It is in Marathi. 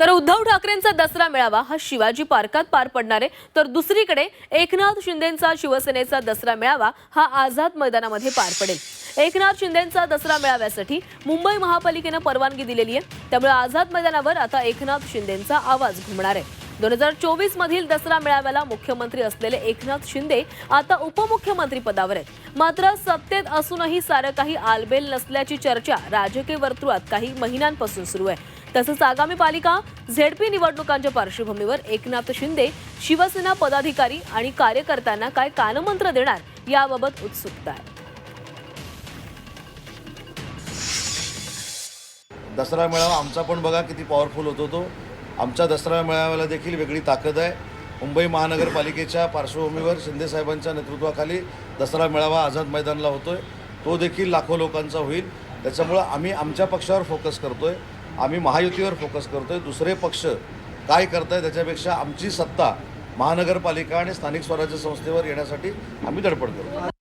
तर उद्धव ठाकरेंचा दसरा मेळावा हा शिवाजी पार्कात पार पडणार आहे. तर दुसरीकडे एकनाथ शिंदेंचा शिवसेनेचा दसरा मेळावा हा आझाद मैदानामध्ये पार पडेल. एकनाथ शिंदेंचा दसरा मेळाव्यासाठी मुंबई महापालिकेनं परवानगी दिलेली आहे. त्यामुळे आझाद मैदानावर आता एकनाथ शिंदेंचा आवाज घुमणार आहे. दोन हजार चोवीस मधील दसरा मेळाव्याला मुख्यमंत्री असलेले एकनाथ शिंदे आता उपमुख्यमंत्री पदावर आहेत. मात्र सत्तेत असूनही सारं काही आलबेल नसल्याची चर्चा राजकीय वर्तुळात काही महिन्यांपासून सुरू आहे. तसंच आगामी पालिका झेडपी निवडणुकांच्या पार्श्वभूमीवर एकनाथ शिंदे शिवसेना पदाधिकारी आणि कार्यकर्त्यांना काय कानमंत्र देणार याबाबत उत्सुकता आहे. दसरा मेळावा आमचा पण बघा किती पॉवरफुल होतो तो. आमच्या दसरा मेळाव्याला देखील वेगळी ताकद आहे. मुंबई महानगरपालिकेच्या पार्श्वभूमीवर शिंदेसाहेबांच्या नेतृत्वाखाली दसरा मेळावा आझाद मैदानला होतोय. तो देखील लाखो लोकांचा होईल. त्याच्यामुळं आम्ही आमच्या पक्षावर फोकस करतोय. आम्ही महायुतीवर फोकस करतो आहे दुसरे पक्ष काय करत आहे त्याच्यापेक्षा आमची सत्ता महानगरपालिका आणि स्थानिक स्वराज्य संस्थेवर येण्यासाठी आम्ही धडपड करतो